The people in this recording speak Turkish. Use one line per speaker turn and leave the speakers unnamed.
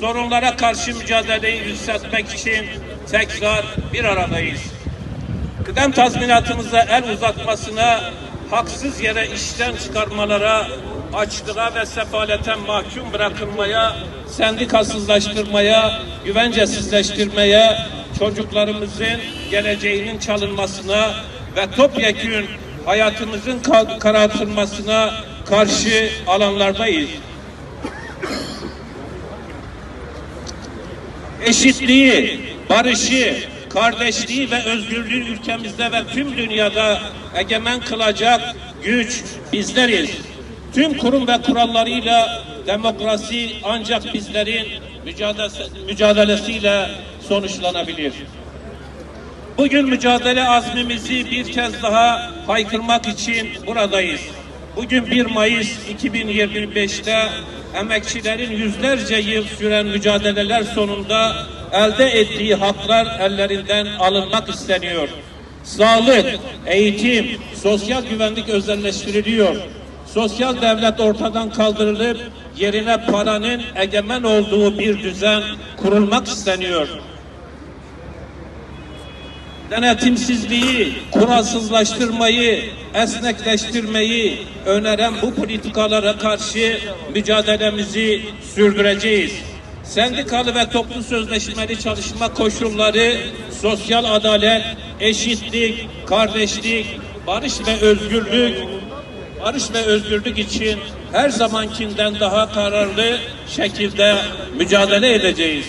sorunlara karşı mücadeleyi yükseltmek için tekrar bir aradayız. Kıdem tazminatımıza el uzatmasına, haksız yere işten çıkarmalara, açlığa ve sefalete mahkum bırakılmaya, sendikasızlaştırmaya, güvencesizleştirmeye, çocuklarımızın geleceğinin çalınmasına ve topyekün hayatımızın ka- karartılmasına karşı alanlardayız. Eşitliği, barışı, kardeşliği ve özgürlüğü ülkemizde ve tüm dünyada egemen kılacak güç bizleriz. Tüm kurum ve kurallarıyla demokrasi ancak bizlerin mücadelesi, mücadelesiyle sonuçlanabilir. Bugün mücadele azmimizi bir kez daha haykırmak için buradayız. Bugün 1 Mayıs 2025'te emekçilerin yüzlerce yıl süren mücadeleler sonunda elde ettiği haklar ellerinden alınmak isteniyor. Sağlık, eğitim, sosyal güvenlik özelleştiriliyor. Sosyal devlet ortadan kaldırılıp yerine paranın egemen olduğu bir düzen kurulmak isteniyor denetimsizliği, kuralsızlaştırmayı, esnekleştirmeyi öneren bu politikalara karşı mücadelemizi sürdüreceğiz. Sendikalı ve toplu sözleşmeli çalışma koşulları, sosyal adalet, eşitlik, kardeşlik, barış ve özgürlük, barış ve özgürlük için her zamankinden daha kararlı şekilde mücadele edeceğiz.